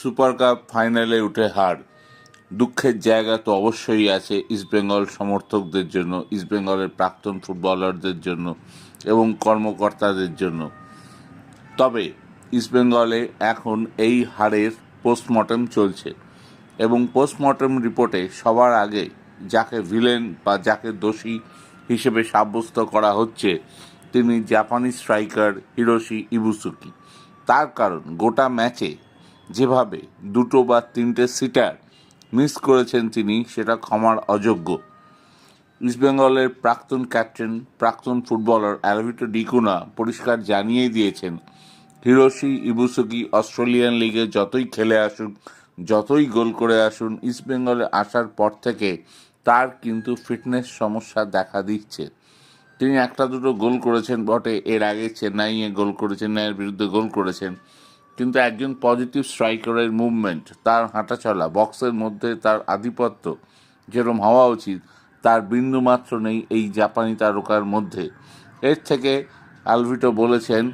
Super cup ফাইনালে উঠে হার। দুঃখের জায়গা তো অবশ্যই আছে ইস্টবেঙ্গল সমর্থকদের জন্য ইস্টবেঙ্গলের প্রাক্তন ফুটবলারদের জন্য এবং কর্মকর্তাদের জন্য। তবে ইস্টবেঙ্গলে এখন এই হারের পোস্টমর্টেম চলছে এবং পোস্টমর্টেম রিপোর্টে সবার আগে যাকে ভিলেন বা যাকে দোষী হিসেবে সাব্যস্ত করা হচ্ছে তিনি জাপানি স্ট্রাইকার হিরোশি ইবুসুকি। তার কারণ গোটা ম্যাচে যেভাবে দুটো বা তিনটে সিটার মিস করেছেন তিনি, সেটা ক্ষমার অযোগ্য। ইস্টবেঙ্গলের প্রাক্তন ক্যাপ্টেন, প্রাক্তন ফুটবলার অ্যালভিটো ডিকুনা পরিষ্কার জানিয়ে দিয়েছেন, হিরোশি ইবুসুকি অস্ট্রেলিয়ান লিগে যতই খেলে আসুন যতই গোল করে আসুন ইস্টবেঙ্গলে আসার পর থেকে তার কিন্তু ফিটনেস সমস্যা দেখা দিচ্ছে। তিনি একটা দুটো গোল করেছেন বটে, এর আগে চেন্নাইয়ে গোল করে চেন্নাইয়ের বিরুদ্ধে গোল করেছেন। কিন্তু একজন পজিটিভ স্ট্রাইকারের মুভমেন্ট তার হাঁটাচলা বক্সের মধ্যে তার আধিপত্য যেরকম হওয়া উচিত, তার বিন্দুমাত্র নেই এই জাপানি তারকার মধ্যে। এর থেকে আলভিটো বলেছেন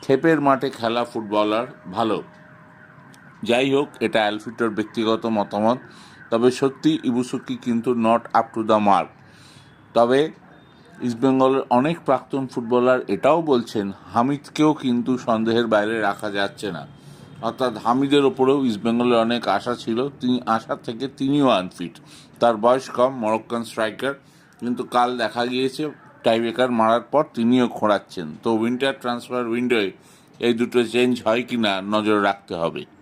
ক্ষেপের মাঠে খেলা ফুটবলার ভালো। যাই হোক, এটা অ্যালফিটোর ব্যক্তিগত মতামত। তবে সত্যি, ইবুসুকি কিন্তু not up to the mark তবে ইস্টবেঙ্গলের অনেক প্রাক্তন ফুটবলার এটাও বলছেন, হামিদকেও কিন্তু সন্দেহের বাইরে রাখা যাচ্ছে না। অর্থাৎ হামিদের ওপরেও ইস্টবেঙ্গলের অনেক আশা ছিল, তিনি, আশা থেকে তিনিও আনফিট। তার বয়স কম, মরক্কান স্ট্রাইকার, কিন্তু কাল দেখা গিয়েছে, টাইব্রেকার মারার পর তিনিও খোঁড়াচ্ছেন। তো উইন্টার ট্রান্সফার উইন্ডোয় এই দুটো চেঞ্জ হয় কি না নজর রাখতে হবে।